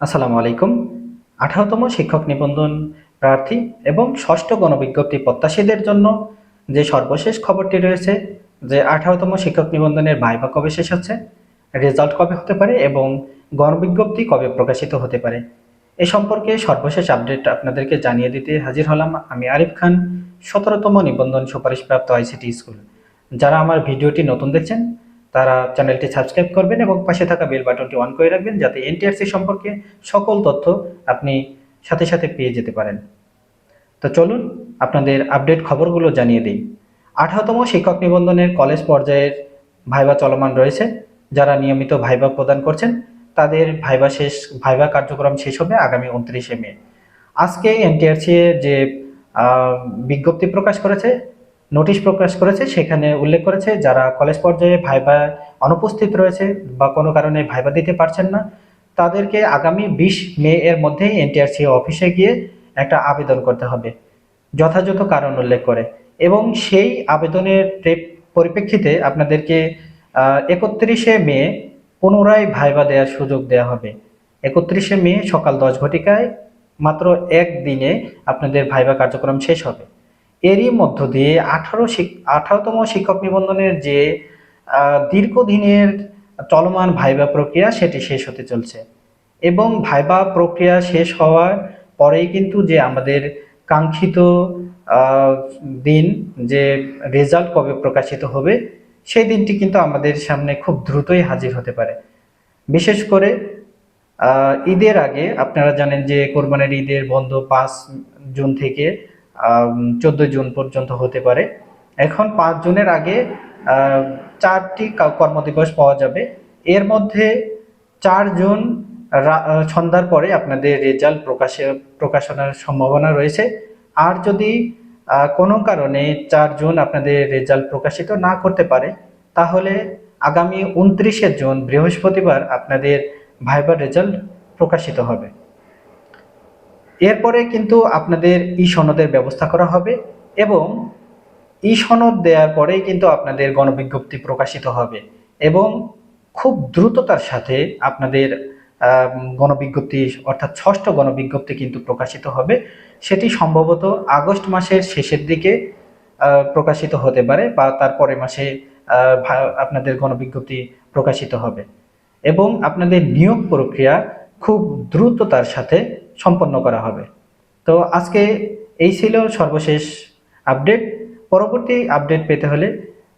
আসসালামু আলাইকুম। আঠারোতম শিক্ষক নিবন্ধন প্রার্থী এবং ষষ্ঠ গণবিজ্ঞপ্তি প্রত্যাশীদের জন্য যে সর্বশেষ খবরটি রয়েছে, যে আঠারোতম শিক্ষক নিবন্ধনের ভাইবা কবে শেষ হচ্ছে, রেজাল্ট কবে হতে পারে এবং গণবিজ্ঞপ্তি কবে প্রকাশিত হতে পারে, এ সম্পর্কে সর্বশেষ আপডেট আপনাদেরকে জানিয়ে দিতে হাজির হলাম আমি আরিফ খান, সতেরোতম নিবন্ধন সুপারিশপ্রাপ্ত আইসিটি স্কুল। যারা আমার ভিডিওটি নতুন দেখছেন তারা চ্যানেলটি সাবস্ক্রাইব করবেন এবং পাশে থাকা বেল বাটনটি অন করে রাখবেন যাতে এনটিআরসি সম্পর্কে সকল তথ্য আপনি সাথে সাথে পেয়ে যেতে পারেন। তো চলুন আপনাদের আপডেট খবরগুলো জানিয়ে দিই। আঠারোতম শিক্ষক নিবন্ধনের কলেজ পর্যায়ের ভাইবা চলমান রয়েছে। যারা নিয়মিত ভাইবা প্রদান করছেন, তাদের ভাইবা শেষ, ভাইবা কার্যক্রম শেষ হবে আগামী উনত্রিশে মে। আজকে এনটিআরসি যে বিজ্ঞপ্তি প্রকাশ করেছে নোটিশ প্রকাশ করেছে, সেখানে উল্লেখ করেছে যারা কলেজ পর্যায়ে ভাইবা অনুপস্থিত রয়েছে বা কোনো কারণে ভাইবা দিতে পারছেন না, তাদেরকে আগামী বিশ মে এর মধ্যেই এনটিআরসি অফিসে গিয়ে একটা আবেদন করতে হবে, যথাযথ কারণ উল্লেখ করে। এবং সেই আবেদনের পরিপ্রেক্ষিতে আপনাদেরকে একত্রিশে মে পুনরায় ভাইবা দেওয়ার সুযোগ দেওয়া হবে। একত্রিশে মে সকাল দশ ঘটিকায় মাত্র একদিনে আপনাদের ভাইবা কার্যক্রম শেষ হবে। এরই মধ্য দিয়ে আঠারো আঠারোতম শিক্ষক নিবন্ধনের যে দীর্ঘদিনের চলমান ভাইবা প্রক্রিয়া, সেটি শেষ হতে চলছে। এবং ভাইবা প্রক্রিয়া শেষ হওয়ার পরেই কিন্তু যে আমাদের কাঙ্ক্ষিত দিন, যে রেজাল্ট কবে প্রকাশিত হবে, সেই দিনটি কিন্তু আমাদের সামনে খুব দ্রুতই হাজির হতে পারে। বিশেষ করে ঈদের আগে আপনারা জানেন যে কোরবানির ঈদের বন্ধ পাঁচ জুন থেকে চোদ্দ জুন পর্যন্ত হতে পারে। এখন পাঁচ জুনের আগে চারটি কর্মদিবস পাওয়া যাবে। এর মধ্যে চার জুন সন্ধ্যার পরে আপনাদের রেজাল্ট প্রকাশে, প্রকাশনার সম্ভাবনা রয়েছে। আর যদি কোনো কারণে চার জুন আপনাদের রেজাল্ট প্রকাশিত না করতে পারে, তাহলে আগামী উনত্রিশে জুন বৃহস্পতিবার আপনাদের ভাইবার রেজাল্ট প্রকাশিত হবে। এরপরে কিন্তু আপনাদের ই সনদের ব্যবস্থা করা হবে এবং ই সনদ দেওয়ার পরেই কিন্তু আপনাদের গণবিজ্ঞপ্তি প্রকাশিত হবে এবং খুব দ্রুততার সাথে আপনাদের গণবিজ্ঞপ্তি, অর্থাৎ ষষ্ঠ গণবিজ্ঞপ্তি কিন্তু প্রকাশিত হবে। সেটি সম্ভবত আগস্ট মাসের শেষের দিকে প্রকাশিত হতে পারে বা তার পরের মাসে আপনাদের গণবিজ্ঞপ্তি প্রকাশিত হবে। এবং আপনাদের নিয়োগ প্রক্রিয়া খুব দ্রুততার সাথে সম্পন্ন করা হবে। তো আজকে এই ছিল সর্বশেষ আপডেট। পরবর্তী আপডেট পেতে হলে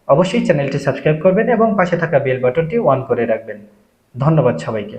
অবশ্যই চ্যানেলটি সাবস্ক্রাইব করবেন এবং পাশে থাকা বেল বাটনটি অন করে রাখবেন। ধন্যবাদ সবাইকে।